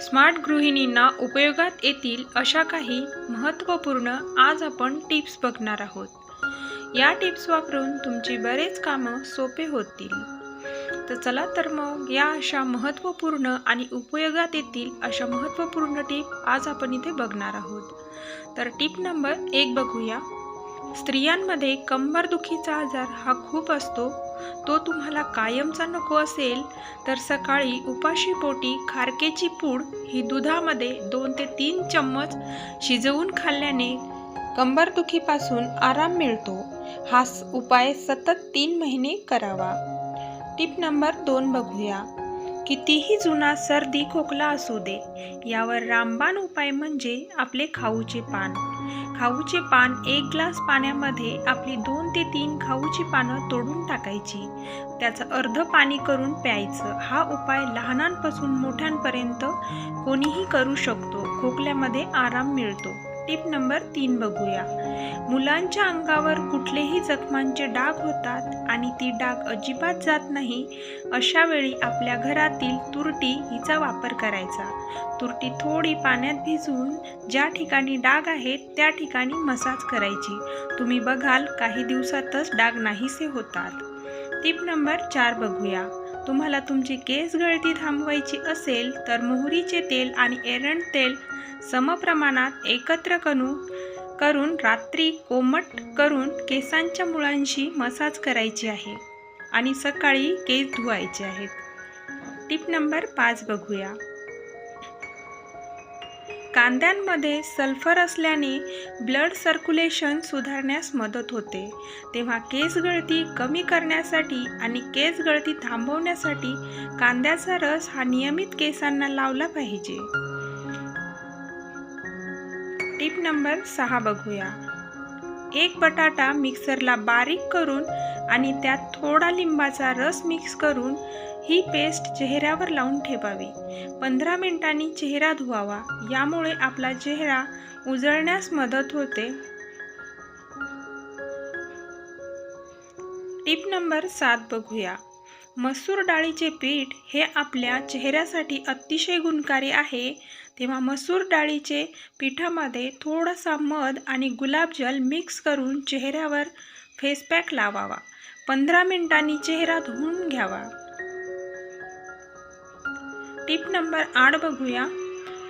Smart गृहिणींना उपयोगात येतील अशा काही महत्त्वपूर्ण आज आपण टिप्स बघणार आहोत. या टिप्स वापरून तुमची बरेच कामं सोपे होतील. तर चला तर मग या अशा महत्त्वपूर्ण आणि उपयोगात येतील अशा महत्त्वपूर्ण टीप आज आपण इथे बघणार आहोत. तर टिप नंबर एक बघूया. स्त्रियांमध्ये कंबरदुखीचा आजार हा खूप असतो. तो तुम्हाला कायमचा नको असेल तर सकाळी उपाशी पोटी खारकेची पूड ही दुधामध्ये दोन ते तीन चम्मच शिजवून खाल्ल्याने कंबरदुखीपासून आराम मिळतो. हा उपाय सतत तीन महिने करावा. टिप नंबर दोन बघूया. कितीही जुना सर्दी खोकला असू दे यावर रामबाण उपाय म्हणजे आपले खाऊचे पान. खाऊचे पान एक ग्लास पाण्यामध्ये आपली दोन ते तीन खाऊची पानं तोडून टाकायची. त्याचं अर्ध पाणी करून प्यायचं. हा उपाय लहानांपासून मोठ्यांपर्यंत कोणीही करू शकतो. खोकल्यामध्ये आराम मिळतो. टिप नंबर तीन बघूया. मुलांच्या अंगावर कुठलेही जखमांचे डाग होतात आणि ती डाग अजिबात जात नाही अशा वेळी आपल्या घरातील तुरटी हिचा वापर करायचा. तुरटी थोडी पाण्यात भिजवून ज्या ठिकाणी डाग आहेत त्या ठिकाणी मसाज करायची. तुम्ही बघाल काही दिवसातच डाग नाहीसे होतात. टिप नंबर चार बघूया. तुम्हाला तुमची केस गळती थांबवायची असेल तर मोहरीचे तेल आणि एरंड तेल समप्रमाणात एकत्र करून करून रात्री कोमट करून केसांच्या मुळांशी मसाज करायची आहे आणि सकाळी केस धुवायचे आहेत. टिप नंबर पाच बघूया. कांद्यांमध्ये सल्फर असल्याने ब्लड सर्क्युलेशन सुधारण्यास मदत होते. तेव्हा केस गळती कमी करण्यासाठी आणि केस गळती थांबवण्यासाठी कांद्याचा रस हा नियमित केसांना लावला पाहिजे. टिप नंबर सहा बघूया. एक बटाटा मिक्सरला बारीक करून आणि त्यात थोडा लिंबाचा रस मिक्स करून ही पेस्ट चेहऱ्यावर लावून ठेवावी. पंधरा मिनिटांनी चेहरा धुवावा. यामुळे आपला चेहरा उजळण्यास मदत होते. टिप नंबर सात बघूया. मसूर डाळीचे पीठ हे आपल्या चेहऱ्यासाठी अतिशय गुणकारी आहे. तेव्हा मसूर डाळीचे पिठामध्ये थोडासा मध आणि गुलाबजल मिक्स करून चेहऱ्यावर फेसपॅक लावावा. पंधरा मिनिटांनी चेहरा धुवून घ्यावा. टिप नंबर आठ बघूया.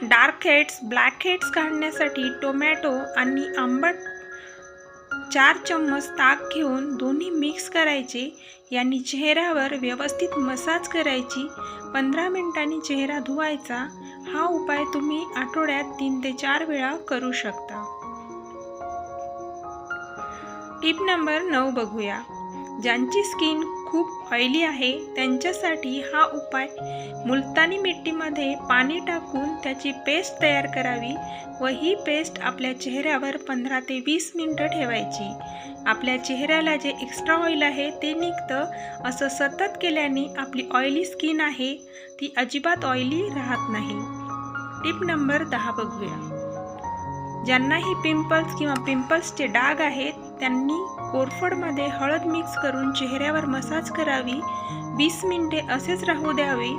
डार्क हेड्स ब्लॅक हेड्स काढण्यासाठी टोमॅटो आणि आंबट चार चम्मच ताक घेऊन दोन्ही मिक्स करायचे. यांनी चेहऱ्यावर व्यवस्थित मसाज करायची. पंधरा मिनिटांनी चेहरा धुवायचा. हा उपाय तुम्ही आठवड्यात तीन ते चार वेळा करू शकता. टिप नंबर नऊ बघूया. ज्यांची स्किन खूप ऑइली आहे त्यांच्यासाठी हा उपाय मुलतानी मिट्टीमध्ये पाणी टाकून त्याची पेस्ट तयार करावी व ही पेस्ट आपल्या चेहऱ्यावर पंधरा ते वीस मिनटं ठेवायची. आपल्या चेहऱ्याला जे एक्स्ट्रा ऑइल आहे ते निघतं. असं सतत केल्याने आपली ऑइली स्किन आहे ती अजिबात ऑइली राहत नाही. टिप नंबर दहा बघूया. ज्यांनाही पिंपल्स किंवा पिंपल्सचे डाग आहेत त्यांनी कोरफडमध्ये हळद मिक्स करून चेहऱ्यावर मसाज करावी. वीस मिनिटे असेच राहू द्यावे.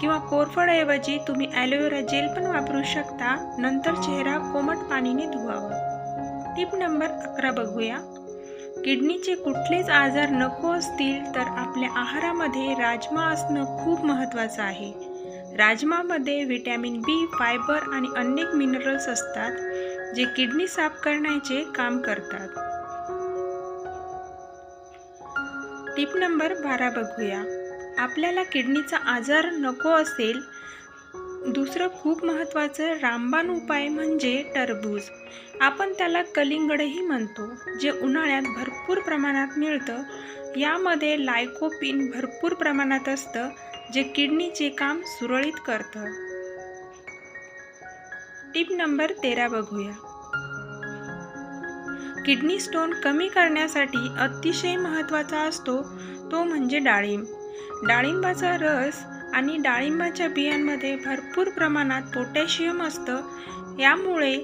किंवा कोरफडऐवजी तुम्ही ॲलोवेरा जेल पण वापरू शकता. नंतर चेहरा कोमट पाणीने धुवावा. टिप नंबर अकरा बघूया. किडनीचे कुठलेच आजार नको असतील तर आपल्या आहारामध्ये राजमा असणं खूप महत्त्वाचं आहे. राजमामध्ये व्हिटॅमिन बी फायबर आणि अनेक मिनरल्स असतात जे किडनी साफ करण्याचे काम करतात. टिप नंबर बारा बघूया. आपल्याला किडनीचा आजार नको असेल दुसरं खूप महत्त्वाचं रामबाण उपाय म्हणजे टरबूज. आपण त्याला कलिंगडही म्हणतो जे उन्हाळ्यात भरपूर प्रमाणात मिळतं. यामध्ये लायकोपिन भरपूर प्रमाणात असतं जे किडनीचे काम सुरळीत करतं. टिप नंबर तेरा बघूया. किडनी स्टोन कमी करण्यासाठी अतिशय महत्त्वाचा असतो तो म्हणजे डाळिंब. डाळिंबाचा रस आणि डाळिंबाच्या बियांमध्ये भरपूर प्रमाणात पोटॅशियम असतं यामुळे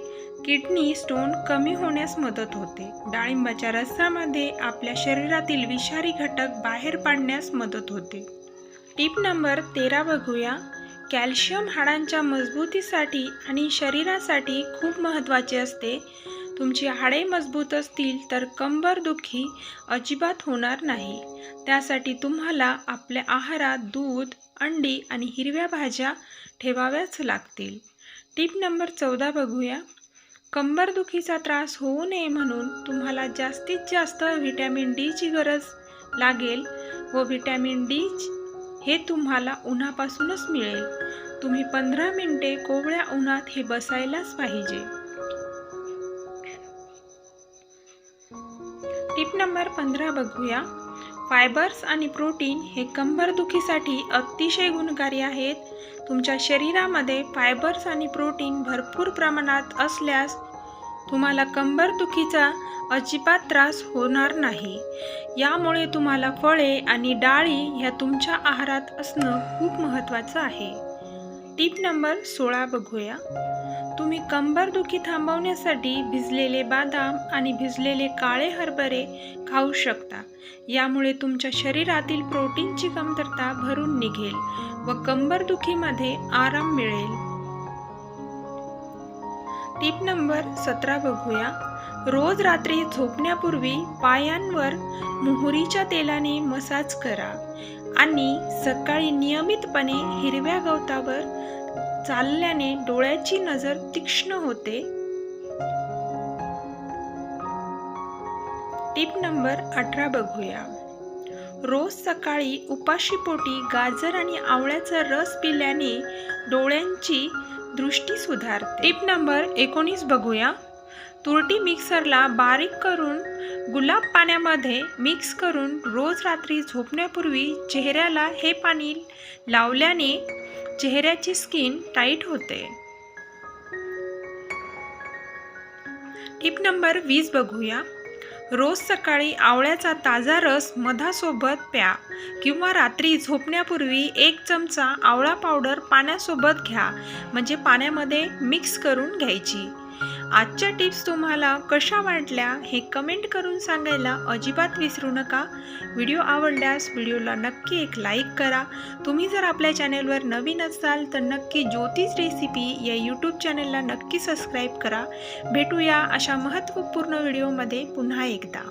किडनी स्टोन कमी होण्यास मदत होते. डाळिंबाच्या रसामध्ये आपल्या शरीरातील विषारी घटक बाहेर पाडण्यास मदत होते. टिप नंबर तेरा बघूया. कॅल्शियम हाडांच्या मजबूतीसाठी आणि शरीरासाठी खूप महत्त्वाचे असते. तुमची हाडे मजबूत असतील तर कंबरदुखी अजिबात होणार नाही. त्यासाठी तुम्हाला आपल्या आहारात दूध अंडी आणि हिरव्या भाज्या ठेवाव्याच लागतील. टीप नंबर चौदा बघूया. कंबरदुखीचा त्रास होऊ नये म्हणून तुम्हाला जास्तीत जास्त व्हिटॅमिन डीची गरज लागेल व व्हिटॅमिन डी हे तुम्हाला उन्हापासूनच मिळेल. तुम्ही पंधरा मिनटे कोवळ्या उन्हात हे बसायलाच पाहिजे. टिप नंबर पंधरा बघूया. फायबर्स आणि प्रोटीन हे कंबरदुखीसाठी अतिशय गुणकारी आहेत. तुमच्या शरीरामध्ये फायबर्स आणि प्रोटीन भरपूर प्रमाणात असल्यास तुम्हाला कंबरदुखीचा अजिबात त्रास होणार नाही. यामुळे तुम्हाला फळे आणि डाळी ह्या तुमच्या आहारात असणं खूप महत्त्वाचं आहे. टीप नंबर सोळा बघूया. तुम्ही कंबरदुखी थांबवण्यासाठी भिजलेले बदाम आणि भिजलेले काळे हरभरे खाऊ शकता. यामुळे तुमच्या शरीरातील प्रोटीनची कमतरता भरून निघेल व कंबरदुखीमध्ये आराम मिळेल. टीप नंबर सतरा बघूया. रोज रात्री झोपण्यापूर्वी पायांवर मोहरीच्या तेलाने मसाज करा. आणि सकाळी नियमितपणे हिरव्या गवतावर चालल्याने डोळ्याची नजर तीक्ष्ण होते. टीप नंबर अठरा बघूया. रोज सकाळी उपाशीपोटी गाजर आणि आवळ्याचा रस पिल्याने डोळ्यांची दृष्टी सुधारते. टिप नंबर एकोणीस बघूया. तुरटी मिक्सरला बारीक करून गुलाब पाण्यामध्ये मिक्स करून रोज रात्री झोपण्यापूर्वी चेहऱ्याला हे पाणी लावल्याने चेहऱ्याची स्किन टाईट होते. टिप नंबर वीस बघूया. रोज सकाळी आवळ्याचा ताजा रस मधासोबत प्या किंवा रात्री झोपण्यापूर्वी एक चमचा आवळा पावडर पाण्यासोबत घ्या म्हणजे पाण्यामध्ये मिक्स करून घ्यायची. आजच्या टिप्स तुम्हाला कशा वाटल्या हे कमेंट करून सांगायला अजिबात विसरू नका. व्हिडिओ आवडल्यास व्हिडिओला नक्की एक लाईक करा. तुम्ही जर आपल्या चॅनेलवर नवीन असाल तर नक्की ज्योतिष रेसिपी या यूट्यूब चॅनेलला नक्की सबस्क्राईब करा. भेटूया अशा महत्त्वपूर्ण व्हिडिओमध्ये पुन्हा एकदा.